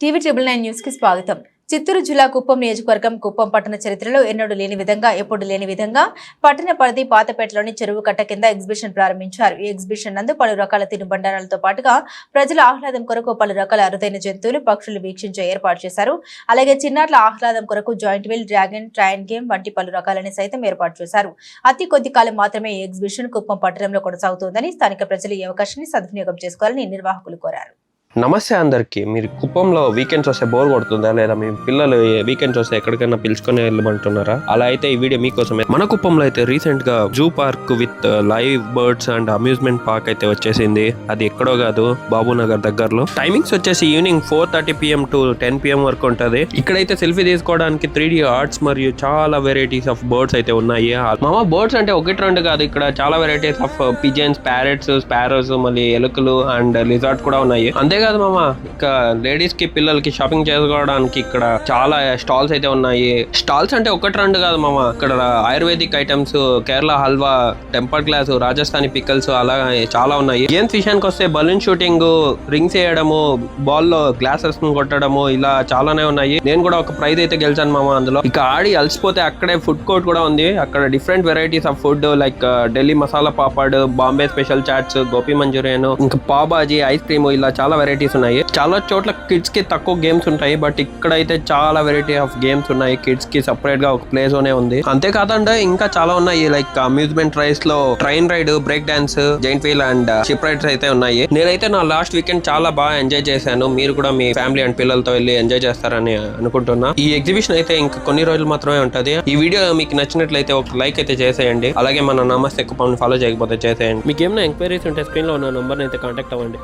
TV triple nine న్యూస్కి స్వాగతం. చిత్తూరు జిల్లా కుప్పం నియోజకవర్గం కుప్పం పట్టణ చరిత్రలో ఎన్నడూ లేని విధంగా ఎప్పుడు లేని విధంగా పట్టణ పరిధి పాతపేటలోని చెరువు కట్ట కింద ఎగ్జిబిషన్ ప్రారంభించారు. ఈ ఎగ్జిబిషన్ నందు పలు రకాల తినుబండారాలతో పాటుగా ప్రజల ఆహ్లాదం కొరకు పలు రకాల అరుదైన జంతువులు పక్షులు వీక్షించే ఏర్పాటు చేశారు. అలాగే చిన్నారుల ఆహ్లాదం కొరకు giant wheel dragon train game వంటి పలు రకాలని సైతం ఏర్పాటు చేశారు. అతి కొద్ది కాలం మాత్రమే ఈ ఎగ్జిబిషన్ కుప్పం పట్టణంలో కొనసాగుతోందని స్థానిక ప్రజలు ఈ అవకాశాన్ని సద్వినియోగం చేసుకోవాలని నిర్వాహకులు కోరారు. నమస్తే అందరికీ. మీరు కుప్పంలో వీకెండ్స్ వస్తే బోర్ కొడుతుందా? లేదా మీ పిల్లలు వీకెండ్స్ వస్తే ఎక్కడికైనా పిలుచుకొని వెళ్ళమంటున్నారా? అలా అయితే ఈ వీడియో మీకోసమే. మన కుప్పంలో అయితే రీసెంట్గా zoo park with live birds and amusement park అయితే వచ్చేసింది. అది ఎక్కడో కాదు బాబునగర్ దగ్గరలో. టైమింగ్స్ వచ్చేసి evening four thirty PM to ten PM వరకు ఉంటుంది. ఇక్కడైతే సెల్ఫీ తీసుకోవడానికి త్రీ డి ఆర్ట్స్ మరియు చాలా వెరైటీస్ ఆఫ్ బర్డ్స్ అయితే ఉన్నాయి. మామ బర్డ్స్ అంటే ఒకటి రెండు కాదు ఇక్కడ చాలా varieties of pigeons parrots sparrows మళ్ళీ ఎలుకలు అండ్ రిజార్ట్ కూడా ఉన్నాయి. అంతేగా కాదు మామ. ఇక లేడీస్కి పిల్లలకి షాపింగ్ చేసుకోవడానికి ఇక్కడ చాలా స్టాల్స్ అయితే ఉన్నాయి. స్టాల్స్ అంటే ఒకటి రెండు కాదు మామ. ఇక్కడ ayurvedic items Kerala halwa temper glass Rajasthani pickles అలా చాలా ఉన్నాయి. గేమ్స్ విషయానికి వస్తే బలూన్ షూటింగ్ రింగ్స్ వేయడము బాల్లో గ్లాసెస్ కొట్టడము ఇలా చాలానే ఉన్నాయి. నేను కూడా ఒక ప్రైజ్ అయితే గెలిచాను మామ అందులో. ఇక ఆడి అలసిపోతే అక్కడే ఫుడ్ కోర్ట్ కూడా ఉంది. అక్కడ different varieties of food like Delhi masala papad Bombay special chaats gobi Manchurian ఇంకా పాబాజీ ఐస్ క్రీమ్ ఇలా చాలా వెరైటీస్ ఉన్నాయి. చాలా చోట్ల కిడ్స్కి తక్కువ గేమ్స్ ఉంటాయి. బట్ ఇక్కడైతే చాలా వెరైటీ ఆఫ్ గేమ్స్ ఉన్నాయి. కిడ్స్కి సపరేట్గా ఒక ప్లేస్లోనే ఉంది. అంతేకాదండి ఇంకా చాలా ఉన్నాయి. Like amusement రైడ్స్లో train ride break dance giant wheel and ship rides అయితే ఉన్నాయి. నేనైతే నా లాస్ట్ వీకెండ్ చాలా బాగా ఎంజాయ్ చేశాను. మీరు కూడా మీ ఫ్యామిలీ అండ్ పిల్లలతో వెళ్ళి ఎంజాయ్ చేస్తారని అనుకుంటున్నా. ఈ ఎగ్జిబిషన్ అయితే ఇంకా కొన్ని రోజులు మాత్రమే ఉంటది. ఈ వీడియో మీకు నచ్చినట్లయితే ఒక లైక్ అయితే చేసేయండి. అలాగే మన నమస్తే కుప్పం ఫాలో చేయకపోతే చేసేయండి. మీకు ఏమైనా ఎంక్వైరీస్ ఉంటే స్క్రీన్లో ఉన్న నంబర్ అయితే కాంటాక్ట్ అవ్వండి.